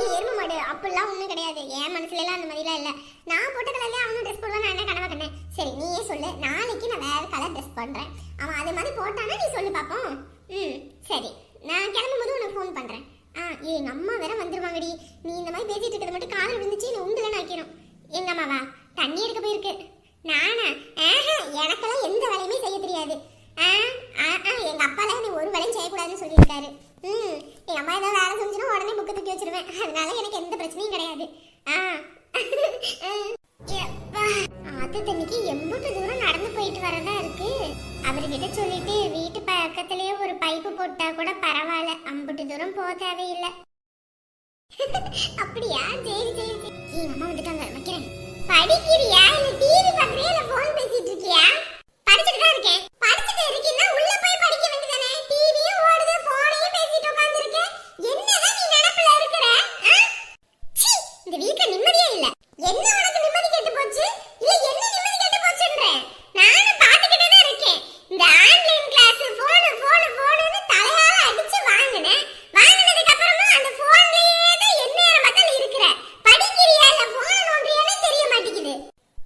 நீ எருமை மாடு. அப்படிலாம் ஒன்றும் கிடையாது. என் மனசுலலாம் அந்த மாதிரிலாம் இல்லை. நான் போட்ட கலர்லேயே அவனும் ட்ரெஸ் போடுவான் நான் என்ன கனவா கண்ணேன் சரி நீயே சொல்லு. நாளைக்கு நான் வேறு கலர் ட்ரெஸ் பண்ணுறேன் அவன் அது மாதிரி போட்டானா நீ சொல்லு பார்ப்போம் ம் சரி. நான் கிளம்பும் போது உனக்கு ஃபோன் பண்ணுறேன் ஆ ஏ எங்க அம்மா வேற வந்துருவாங்கடி. நீ இந்த மாதிரி பேசிட்டு இருக்கிறது மட்டும் காதல் விழுந்துச்சு நீ உண்டுலன்னு ஆக்கிடும் எங்கள் அம்மாவா? தண்ணி எடுக்க போயிருக்கு. நானா? தூரம் போக தேவையில்லை அப்படியா? சரி சரி சரி. அம்மா வந்துட்டாங்க. வைக்கிறேன். படிக்கிறியா? இல்ல டிவி பாக்குறியா இல்ல போன் பேசிட்டு இருக்கியா? படிச்சுட்டு தான் இருக்கேன் படிச்சிட்டு இருக்கீன்னா உள்ள போய் படிக்க வேண்டியதானே டிவியும் ஓடுது போனையும் பேசிட்டு உட்கார்ந்திருக்க என்னதான் நீ நடப்புல இருக்கிற ஆ? சீ, இந்த வீட்ல நிம்மதியே இல்ல என்ன உனக்கு நிம்மதி கெட்டு போச்சு இல்ல என்ன நிம்மதி கெட்டு போச்சுன்றேன் நானும் பாத்துக்கிட்டே தான் இருக்கேன் இந்த ஆன்லைன் கிளாஸ் போன் போன் போன்னு தலையால அடிச்சு வாங்கினேன் வாங்கினதுக்கு அப்புறமா அந்த போன்லயே தான் எந்நேரம் பார்த்தாலும் இருக்கிற படிக்கிறியா இல்ல போன் நோண்டியானே தெரிய மாட்டேங்குது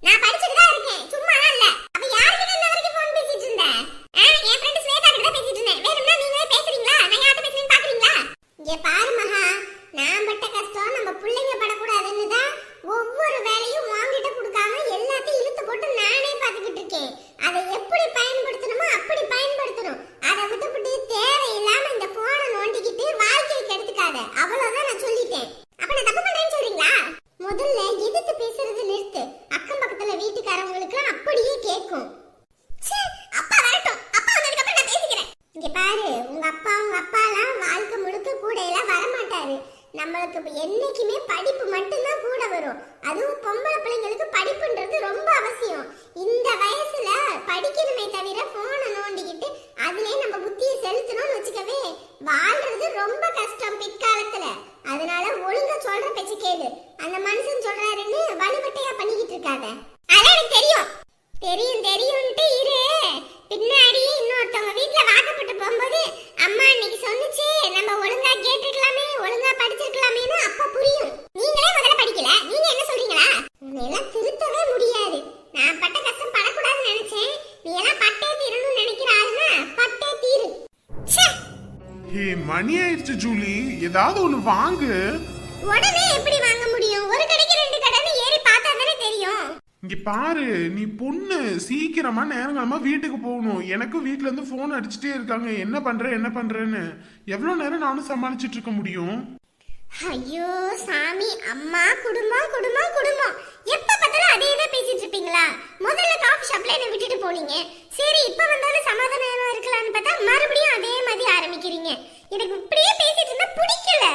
நான் படிச்சுட்டு தான் இருக்கேன் சும்மா இல்ல அப்ப யார்கிட்ட இன்ன வரைக்கும் போன் பேசிட்டு இருந்த ஆ, என் ஃப்ரெண்ட் ஸ்வேதா கிட்ட தான் பேசிட்டு இருந்தேன் வேணும்னா நீங்களே பேசுறீங்களா நான் யார்கிட்ட பேசுறேன்னு பாக்குறீங்களா இங்க பாரு மகா நான் பட்ட கஷ்டம் நம்ம பிள்ளைங்க படக்கூடாதுன்னு தான் ஒவ்வொரு வேலையும் வாங்கிட்ட கொடுக்காம எல்லாத்தையும் இழுத்து போட்டு நானே பார்த்துக்கிட்டு இருக்கேன் அதை எப்படி பயன்படுத்தணுமோ அப்படி பயன்படுத்தணும் அதை விட்டுவிட்டு தேவையில்லாம இந்த போனை நோண்டிக்கிட்டு வாழ்க்கையை கெடுத்துக்காத அவ்வளவுதான் நான் சொல்லிட்டேன் அப்ப நான் தப்பு பண்றேன்னு சொல்றீங்களா முதல்ல எதிர்த்து பேசுறது நிறுத்து அக்கம் பக்கத்துல வீட்டுக்காரவங்களுக்கு அப்படியே கேட்கும் ச்சே, அப்பா வரட்டும் அப்பா வந்ததுக்கு அப்புறம் நான் பேசிக்கிறேன் இங்க பாரு உங்க அப்பா உங்க அப்பாலாம் வாழ்க்கை முழுக்க கூட எல்லாம் வரமாட்டாரு நம்மளுக்கு என்னைக்குமே படிப்பு மட்டும்தான் கூட வரும். அதுவும் பொம்பளை பிள்ளைங்களுக்கு படிப்புன்றது ரொம்ப அவசியம். இந்த வயசுல படிக்கணுமே தவிர போனை நோண்டிக்கிட்டு அதுலயே நம்ம புத்தியை செலுத்தணும்னு வச்சுக்கவே வாழ்றது ரொம்ப கஷ்டம் பிற்காலத்துல. அதனால ஒழுங்கா சொல்ற பேச்சு கேளு. அந்த மனுஷன் சொல்றாருன்னு வலுவட்டையா பண்ணிக்கிட்டு இருக்காத. அதான் எனக்கு தெரியும். தெரியும் தெரியும்ட்டு இரு. பின்னாடியே இன்னொருத்தவங்க வீட்டுல வாக்கப்பட்டு ஜூலி ஏதாவது ஒண்ணு வாங்கு. உடனே எப்படி வாங்க முடியும்? ஒரு கடைக்கு ரெண்டு கடைன்னு ஏறி பார்த்தா தானே தெரியும். இங்க பாரு நீ பொண்ணு சீக்கிரமா நேரங்காலமா வீட்டுக்கு போகணும். எனக்கும் வீட்ல இருந்து போன் அடிச்சுட்டே இருக்காங்க. என்ன பண்ற என்ன பண்றேன்னு. எவ்வளவு நேரம் நானும் சமாளிச்சிட்டு இருக்க முடியும்? ஐயோ சாமி அம்மா குடும்பம் குடும்பம் குடும்பம். எப்ப பார்த்தாலும் அதே தான் பேசிட்டு இருப்பீங்களா? முதல்ல காஃபி ஷாப்ல என்ன விட்டுட்டு போனீங்க. சரி இப்ப வந்தாலும் சமாதானமா இருக்கலாம்னு பார்த்தா மறுபடியும் அதே மாதிரி ஆரம்பிக்கிறீங்க. எனக்கு இப்படியே பேசிட்டு இருந்தா பிடிக்கல.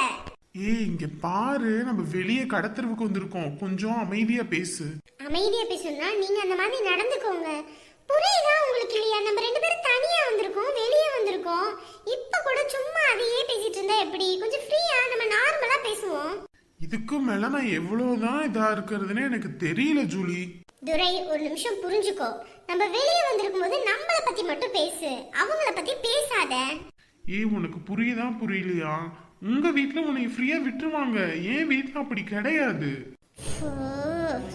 ஏய் இங்க பாரு நம்ம வெளியே கடத்தெருவுக்கு வந்திருக்கோம். கொஞ்சம் அமைதியா பேசு. அமைதியா பேசணும்னா நீங்க அந்த மாதிரி நடந்துக்கோங்க. புரியுதா உங்களுக்கு இல்லையா? நம்ம ரெண்டு பேரும் தனியா வந்திருக்கோம் வெளியே வந்திருக்கோம். இப்ப கூட சும்மா அதையே பேசிட்டு இருந்தா எப்படி? கொஞ்சம் ஃப்ரீயா நம்ம நார்மலா பேசுவோம். இதுக்கு மேல நான் எவ்வளவுதான் இதா இருக்கிறதுன்னு எனக்கு தெரியல ஜூலி. துரை ஒரு நிமிஷம் புரிஞ்சுக்கோ. நம்ம வெளியே வந்திருக்கும் போது நம்மள பத்தி மட்டும் பேசு. அவங்கள பத்தி பேசாத. ஏய் உனக்கு புரியுதா புரியலையா? உங்க வீட்ல உன்னை ஃப்ரீயா விட்டுருவாங்க. ஏன் வீட்ல அப்படி கிடையாது.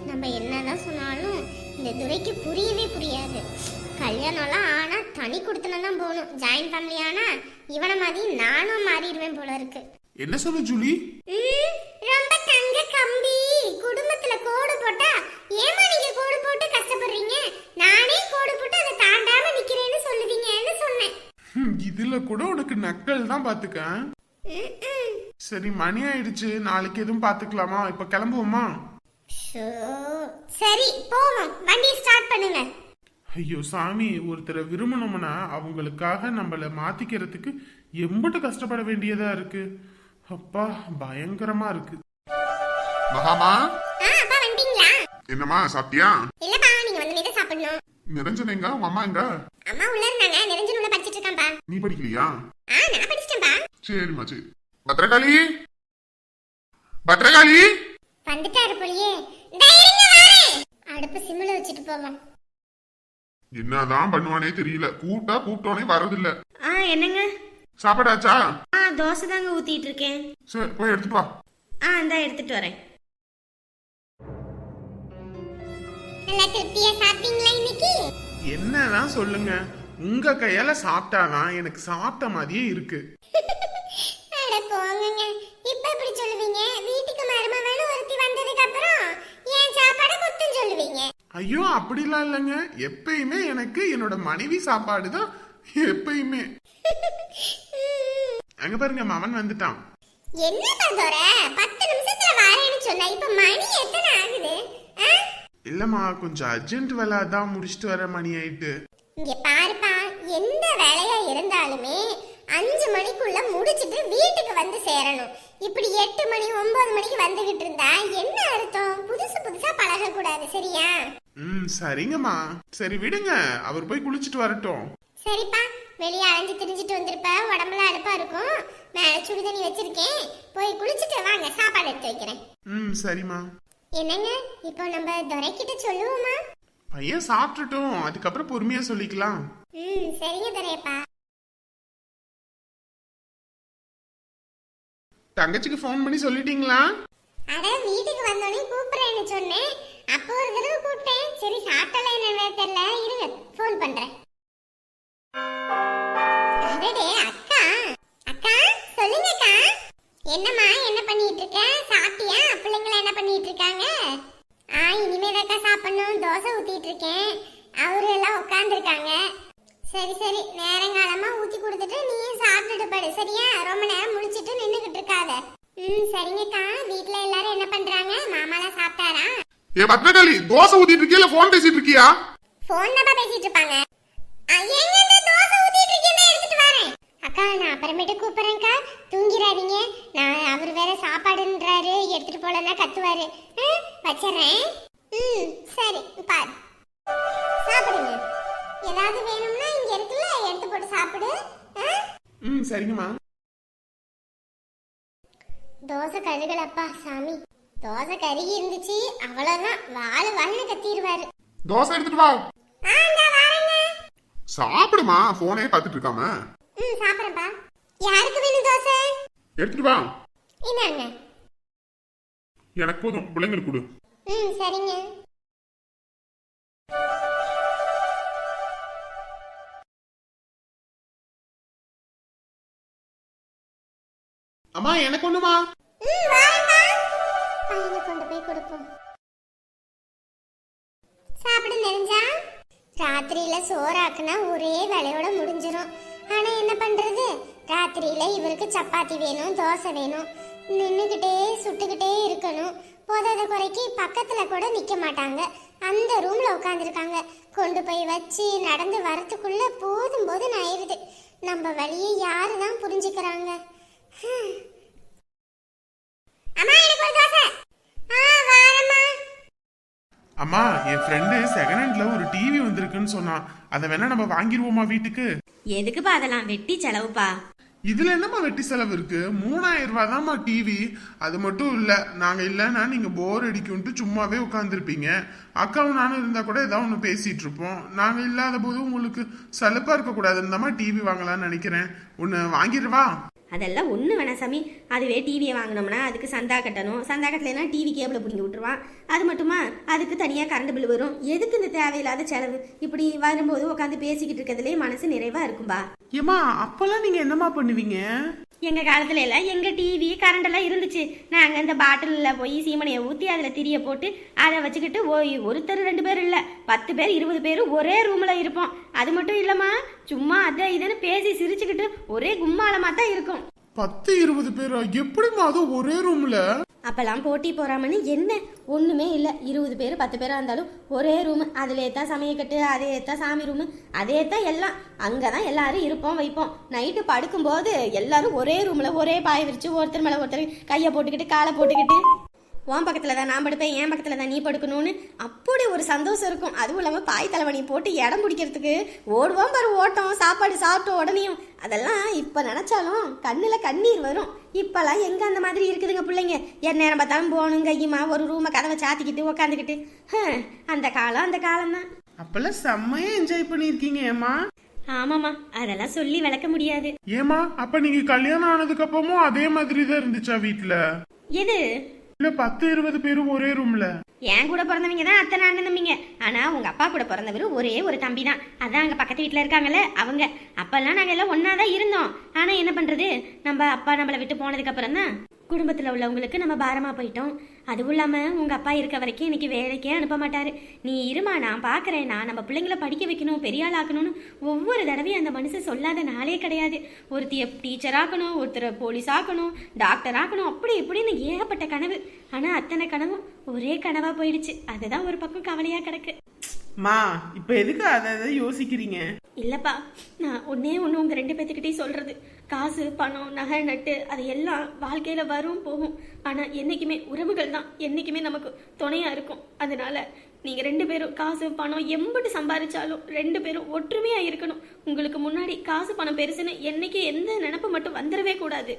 நம்ம என்னதான் சொன்னாலும் இந்த துரைக்கு புரியவே புரியாது. கல்யாணம்லாம் ஆனா தனி கொடுத்துன தான் போகணும். ஜாயின்ட் ஃபேமிலி ஆனா இவனை மாதிரி நானும் மாறிடுவேன் போல இருக்கு. என்ன சொல்ல ஜூலி? ரொம்ப தங்க கம்பி. குடும்பத்துல கோடு போட்டா ஏமா நீங்க கோடு போட்டு கஷ்டப்படுறீங்க? நானே கோடு போட்டு அதை தாண்டாம நிக்கிறேன்னு சொல்லுவீங்கன்னு சொன்னேன். இதுல கூட உனக்கு நக்கல் தான் பாத்துக்க. சரி மணி ஆயிடுச்சு. நாளைக்கு எதுவும் பாத்துக்கலாமா? இப்ப கிளம்புவோமா? சரி போவோம். வண்டி ஸ்டார்ட் பண்ணுங்க. ஐயோ சாமி ஒருத்தரை விரும்பணும்னா அவங்களுக்காக நம்மள மாத்திக்கிறதுக்கு எம்பிட்டு கஷ்டப்பட வேண்டியதா இருக்கு. அப்பா பயங்கரமா இருக்கு. மகாமா? ஆ அப்பா வந்துட்டீங்களா என்னம்மா சாப்பிட்டியா? இல்லப்பா நீங்க வந்து சாப்பிடணும். நிரஞ்சன் எங்க உங்க அம்மா எங்க? அம்மா உள்ள இருந்தாங்க நிரஞ்சன் உள்ள படிச்சிட்டு இருக்கான்பா நீ படிக்கலையா? ஆ நான் படிச்சிட்டேன்பா சரிம்மா சரி. பத்ரகாளி பத்ரகாளி வந்துட்டாரு போலியே. அடுப்பு சிம்ல வச்சுட்டு போவோம். என்னதான் பண்ணுவானே தெரியல. கூப்பிட்டா கூப்பிட்டோனே வரதில்ல ஆ என்னங்க? சாப்பாடாச்சா ஆ தோசை தாங்க ஊத்திட்டு இருக்கேன். சரி போய் எடுத்துட்டு வா. ஆ இந்தா எடுத்துட்டு வரேன். நல்லா திருப்தியா சாப்பிட்டீங்களா இன்னைக்கு? என்னதான் சொல்லுங்க. உங்க கையால சாப்பிட்டாதான் எனக்கு சாப்பிட்ட மாதிரியே இருக்கு அட போங்கங்க இப்ப எப்படி சொல்லுவீங்க வீட்டுக்கு மருமகன் ஒருத்தி வந்ததுக்கு அப்புறம் ஏன் சாப்பாட குத்தம் சொல்லுவீங்க ஐயோ அப்படிலாம் இல்லைங்க. எப்பயுமே எனக்கு என்னோட மனைவி சாப்பாடு தான் எப்பயுமே. அங்க பாருங்க மவன் வந்துட்டான். என்ன தோற பத்து நிமிஷத்துல வாரேன்னு சொன்னா. இப்ப மணி எத்தனை ஆகுது? இல்லம்மா கொஞ்சம் அர்ஜென்ட் வேலை தான் முடிச்சிட்டு வர மணி ஆயிட்டு. இங்க பாருப்பா எந்த வேலையா இருந்தாலுமே அஞ்சு மணிக்குள்ள முடிச்சிட்டு வீட்டுக்கு வந்து சேரணும். இப்படி எட்டு மணி ஒன்பது மணிக்கு வந்துகிட்டு இருந்தா என்ன அர்த்தம்? புதுசு புதுசா பழக கூடாது சரியா? ம் சரிங்கம்மா. சரி விடுங்க. அவர் போய் குளிச்சுட்டு வரட்டும். சரிப்பா. வெளியே அலைஞ்சு திரிஞ்சிட்டு வந்திருப்ப. உடம்புல அழுப்பா இருக்கும். மேல சுடுதண்ணி வச்சிருக்கேன். போய் குளிச்சுட்டு வாங்க. சாப்பாடு எடுத்து வைக்கிறேன். ம் சரிம்மா. என்னங்க? இப்போ நம்ம துரைக்கிட்ட சொல்லுவோமா? பையன் சாப்பிட்டுட்டும். அதுக்கப்புறம் பொறுமையா சொல்லிக்கலாம். ம் சரிங்க துரையப்பா. தங்கச்சிக்கு ஃபோன் பண்ணி சொல்லிட்டீங்களா? அட வீட்டுக்கு வந்தோடனே கூப்பிடுறேன்னு சொன்னேன். அப்போ ஒரு தடவை கூப்பிட்டேன். சரி சாப்பிட்டல என்னன்னு தெரியல. இருங்க ஃபோன் பண்றேன். ம் சரிங்கக்கா. வீட்ல எல்லாரும் என்ன பண்றாங்க? மாமாலாம் சாப்பிட்டாரா? ஏ பத்ரகாளி தோசை ஊத்திட்டு இருக்கியா? ஃபோன் பேசிட்டு இருக்கியா? போன் தான் பேசிட்டு இருப்பாங்க. ஏங்க இந்த தோசை ஊத்திட்டு எடுத்துட்டு வரேன். அக்கா நான் அப்புறமேட்டு கூப்பிடுறேன்க்கா. தூங்கிடாதீங்க. நான் அவர் வேற சாப்பாடுன்றாரு. எடுத்துட்டு போலன்னா கத்துவாரு. வச்சிடுறேன். ம் சரி பாரு. சாப்பிடுங்க. ஏதாவது வேணும்னா இங்க இருக்குல்ல எடுத்து போட்டு சாப்பிடு? ம் சரிங்கம்மா. தோசை கழுகலப்பா சாமி. தோசை கருகி இருந்துச்சு அவ்வளவுதான். வாழு வாழ்னு கத்திடுவாரு. தோசை எடுத்துட்டு வா. சாப்பிடுமா? போனே பார்த்துட்டு இருக்காம. ம் சாப்பிட்றேன்ப்பா. யாருக்கு வேணும் தோசை? எடுத்துட்டு வா. இந்தாங்க. எனக்கு போதும். பிள்ளைங்களுக்கு கொடு. ம் சரிங்க. அம்மா எனக்கு ஒண்ணுமா? பையனை கொண்டு போய் கொடுப்போம். சாப்பிட நெறிஞ்சா ராத்திரியில சோறாக்குனா ஒரே வேலையோட முடிஞ்சிரும். ஆனா என்ன பண்றது? ராத்திரியில இவருக்கு சப்பாத்தி வேணும் தோசை வேணும். நின்றுக்கிட்டே சுட்டுக்கிட்டே இருக்கணும். போதாத குறைக்கு பக்கத்துல கூட நிக்க மாட்டாங்க. அந்த ரூம்ல உட்காந்துருக்காங்க கொண்டு போய் வச்சு நடந்து வரத்துக்குள்ள போதும் போது ஆயிருது நம்ம வழியை யாரு தான் புரிஞ்சுக்கிறாங்க? அம்மா என் ஃப்ரெண்டு செகண்ட் ஹேண்ட்ல ஒரு டிவி வந்திருக்குன்னு சொன்னான். அதை வேணா நம்ம வாங்கிடுவோமா வீட்டுக்கு? எதுக்குப்பா அதெல்லாம் வெட்டி செலவுப்பா? இதுல என்னம்மா வெட்டி செலவு இருக்கு? மூணாயிரம் ரூபாய் தான்மா டிவி அது மட்டும் இல்ல நாங்க இல்லைன்னா நீங்க போர் அடிக்கும்ட்டு சும்மாவே உட்காந்துருப்பீங்க அக்காவும் நானும் இருந்தா கூட ஏதாவது ஒன்று பேசிட்டு இருப்போம். நாங்க இல்லாத போது உங்களுக்கு சலுப்பா இருக்க கூடாதுன்னு டிவி வாங்கலாம்னு நினைக்கிறேன். ஒன்னு வாங்கிடுவா? அதெல்லாம் ஒன்று வேணாம் சாமி. அதுவே டிவியை வாங்கினோம்னா அதுக்கு சந்தா கட்டணும். சந்தா கட்டலைன்னா டிவி கேபிளை பிடிங்கி விட்டுருவான். அது மட்டுமா? அதுக்கு தனியாக கரண்ட் பில் வரும். எதுக்கு இந்த தேவையில்லாத செலவு? இப்படி வரும்போது உட்காந்து பேசிக்கிட்டு இருக்கிறதுலே மனசு நிறைவாக இருக்கும்பா. ஏமா அப்போல்லாம் நீங்கள் என்னம்மா பண்ணுவீங்க? எங்க காலத்துல எல்லாம் எங்க டிவி கரண்ட் எல்லாம் இருந்துச்சு. நாங்க இந்த பாட்டிலில் போய் சீமனையை ஊத்தி அதுல திரிய போட்டு அதை வச்சுக்கிட்டு ஓய் ஒருத்தர் ரெண்டு பேர் இல்ல. பத்து பேர் இருபது பேர் ஒரே ரூம்ல இருப்போம். அது மட்டும் இல்லம்மா சும்மா அதை இதுன்னு பேசி சிரிச்சுக்கிட்டு ஒரே கும்மாளமா தான் இருக்கும். பத்து இருபது பேரா எப்படிமா அது ஒரே ரூம்ல அப்பெல்லாம் போட்டி போறாமன்னு என்ன? ஒண்ணுமே இல்ல. இருபது பேர் பத்து பேரா இருந்தாலும் ஒரே ரூம் அதுல தான் சமையக்கட்டு அதே தான் சாமி ரூம் அதே தான் எல்லாம். அங்கதான் எல்லாரும் இருப்போம் வைப்போம். நைட்டு படுக்கும்போது எல்லாரும் ஒரே ரூம்ல ஒரே பாய விரிச்சு ஒருத்தர் மேல ஒருத்தர் கையை போட்டுக்கிட்டு காலை போட்டுக்கிட்டு உன் பக்கத்துல தான் நான் படுப்பேன் என் பக்கத்துல தான் நீ படுக்கணும்னு அப்படி ஒரு சந்தோஷம் இருக்கும். அதுவும் இல்லாம பாய் தலைவணி போட்டு இடம் பிடிக்கிறதுக்கு ஓடுவோம் பாரு ஓட்டம் சாப்பாடு சாப்பிட்ட உடனேயும். அதெல்லாம் இப்ப நினைச்சாலும் கண்ணுல கண்ணீர் வரும். இப்பெல்லாம் எங்க அந்த மாதிரி இருக்குதுங்க பிள்ளைங்க? என் நேரம் பார்த்தாலும் போகணும் கையுமா ஒரு ரூமை கதவை சாத்திக்கிட்டு உக்காந்துக்கிட்டு. அந்த காலம் அந்த காலம் தான் அப்பெல்லாம் செம்மையா என்ஜாய் பண்ணிருக்கீங்க ஏமா ஆமாமா அதெல்லாம் சொல்லி விளக்க முடியாது. ஏமா அப்ப நீங்க கல்யாணம் ஆனதுக்கு அப்புறமும் அதே மாதிரி தான் இருந்துச்சா வீட்ல? எது? இல்ல பத்து இருபது பேரும் ஒரே ரூம்ல என் கூட பிறந்தவங்க தான் அத்தனை அண்ணன் தம்பிங்க ஆனா உங்க அப்பா கூட பிறந்தவர் ஒரே ஒரு தம்பி தான். அதான் அங்க பக்கத்து வீட்ல இருக்காங்கல்ல அவங்க. அப்பெல்லாம் நாங்க எல்லாம் ஒன்னாதான் தான் இருந்தோம். ஆனா என்ன பண்றது? நம்ம அப்பா நம்மளை விட்டு போனதுக்கு அப்புறம் தான் குடும்பத்துல உள்ளவங்களுக்கு நம்ம பாரமா போயிட்டோம். அதுவும் இல்லாமல் உங்கள் அப்பா இருக்க வரைக்கும் இன்றைக்கி வேலைக்கே அனுப்ப மாட்டார். நீ இருமா நான் பாக்குறேன். நான் நம்ம பிள்ளைங்களை படிக்க வைக்கணும் பெரிய ஆள் ஆக்கணும்னு ஒவ்வொரு தடவையும் அந்த மனுஷன் சொல்லாத நாளே கிடையாது. ஒருத்திய டீச்சர் ஆக்கணும் ஒருத்தரை போலீஸ் ஆக்கணும் டாக்டர் ஆக்கணும் அப்படி இப்படின்னு ஏகப்பட்ட கனவு. ஆனால் அத்தனை கனவும் ஒரே கனவாக போயிடுச்சு. அதுதான் ஒரு பக்கம் கவலையாக கிடக்கு. மா இப்ப எதுக்கு அதை அதை யோசிக்கிறீங்க? இல்லப்பா நான் ஒன்னே ஒன்று உங்க ரெண்டு பேத்துக்கிட்டே சொல்றது. காசு பணம் நகை நட்டு அது எல்லாம் வாழ்க்கையில வரும் போகும். ஆனா என்னைக்குமே உறவுகள் தான். என்னைக்குமே நமக்கு துணையா இருக்கும். அதனால நீங்க ரெண்டு பேரும் காசு பணம் எம்பிட்டு சம்பாதிச்சாலும் ரெண்டு பேரும் ஒற்றுமையா இருக்கணும். உங்களுக்கு முன்னாடி காசு பணம் பெருசுன்னு என்னைக்கு எந்த நினப்பு மட்டும் வந்துடவே கூடாது.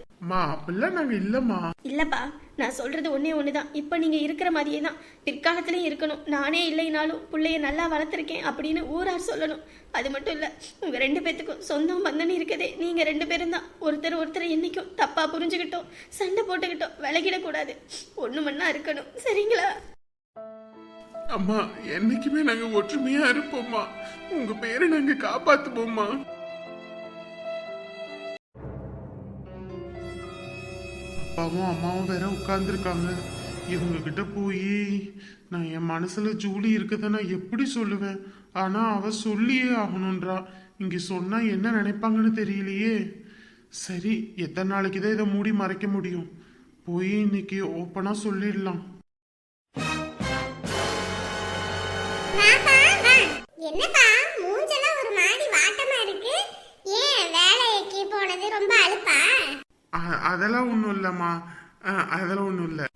இல்லப்பா நான் சொல்றது ஒண்ணே ஒண்ணுதான். இப்ப நீங்க இருக்கிற மாதிரியே தான் பிற்காலத்திலயும் இருக்கணும். நானே இல்லைனாலும் பிள்ளைய நல்லா வளர்த்துருக்கேன் அப்படின்னு ஊரார் சொல்லணும். அது மட்டும் இல்ல உங்க ரெண்டு பேத்துக்கும் சொந்தம் பந்தம் இருக்கதே. நீங்க ரெண்டு பேரும் தான். ஒருத்தர் ஒருத்தர் என்னைக்கும் தப்பா புரிஞ்சுக்கிட்டோம் சண்டை போட்டுக்கிட்டோம் விலகிடக்கூடாது ஒண்ணு மண்ணா இருக்கணும். சரிங்களா? அம்மா என்னைக்குமே நாங்க ஒற்றுமையா இருப்போம்மா. உங்க பேரை நாங்க காப்பாத்துவோம்மா. அப்பாவும் அம்மாவும் வேற உட்கார்ந்துருக்காங்க. இவங்க கிட்ட போய் நான் என் மனசுல ஜூலி இருக்கதை நான் எப்படி சொல்லுவேன்? ஆனா அவ சொல்லியே ஆகணுன்றா. இங்க சொன்னா என்ன நினைப்பாங்கன்னு தெரியலையே. சரி எத்தனை நாளைக்கு தான் இதை மூடி மறைக்க முடியும்? போய் இன்னைக்கு ஓப்பனா சொல்லிடலாம். என்னப்பா மூஞ்செல்லாம் ஒரு மாதிரி வாட்டமா இருக்கு? ஏன் வேலைக்கு போனது ரொம்ப அலுப்பா அ- அதெல்லாம் ஒன்றும் இல்லைம்மா. அதெல்லாம் ஒன்றும் இல்லை.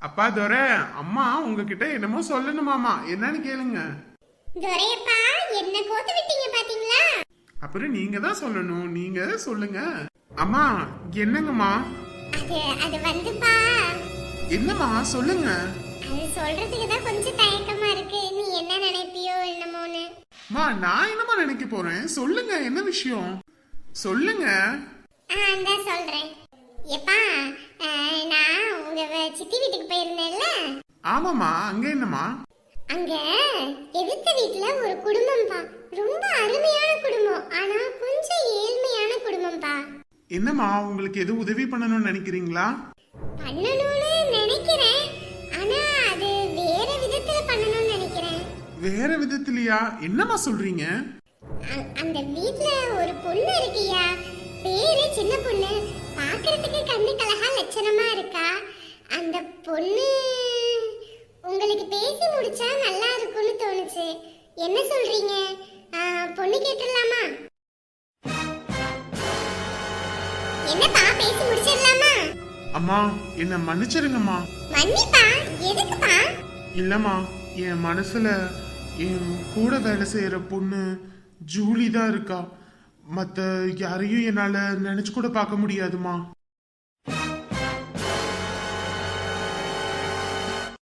அப்பா துரை அம்மா உங்ககிட்ட என்னமோ சொல்லணுமாமா என்னன்னு கேளுங்க. துரையப்பா என்ன கோத்து விட்டீங்க பாத்தீங்களா? அப்புறம் நீங்க தான் சொல்லணும். நீங்க சொல்லுங்க. அம்மா என்னங்கம்மா? அது அது வந்துப்பா. என்னம்மா சொல்லுங்க. அது சொல்றதுக்கு தான் கொஞ்சம் தயக்கமா என்னமோன்னு. அம்மா நான் என்னம்மா நினைக்க போறேன்? சொல்லுங்க என்ன விஷயம்? சொல்லுங்க. அந்த சொல்றேன். எப்பா நான் உங்க சித்தி வீட்டுக்கு போயிருந்தேன்ல? ஆமாம்மா அங்க என்னம்மா? அங்க எதிர்த்த வீட்ல ஒரு குடும்பம்ப்பா. ரொம்ப அருமையான குடும்பம். ஆனா கொஞ்சம் ஏழ்மையான குடும்பம்ப்பா. என்னம்மா உங்களுக்கு எது உதவி பண்ணணும்னு நினைக்கிறீங்களா? பண்ணணும்னு நினைக்கிறேன். வேற விதத்துலயா? என்னம்மா சொல்றீங்க? அந்த வீட்ல ஒரு பொண்ணு இருக்கியா? பேரு சின்ன பொண்ணு. பார்க்கிறதுக்கு கண்ணு கலகா லட்சணமா இருக்கா? அந்த பொண்ணு உங்களுக்கு பேசி முடிச்சா நல்லா இருக்கும்னு தோணுச்சு. என்ன சொல்றீங்க? பொண்ணு கேட்டுடலாமா? என்னப்பா பேசி முடிச்சிடலாமா? அம்மா என்ன மன்னிச்சிருங்கம்மா. மன்னிப்பா எதுக்குப்பா? இல்லம்மா என் மனசுல என் கூட வேலை செய்யற பொண்ணு ஜூலி தான் இருக்கா. மற்ற யாரையும் என்னால் நினச்சி கூட பார்க்க முடியாதுமா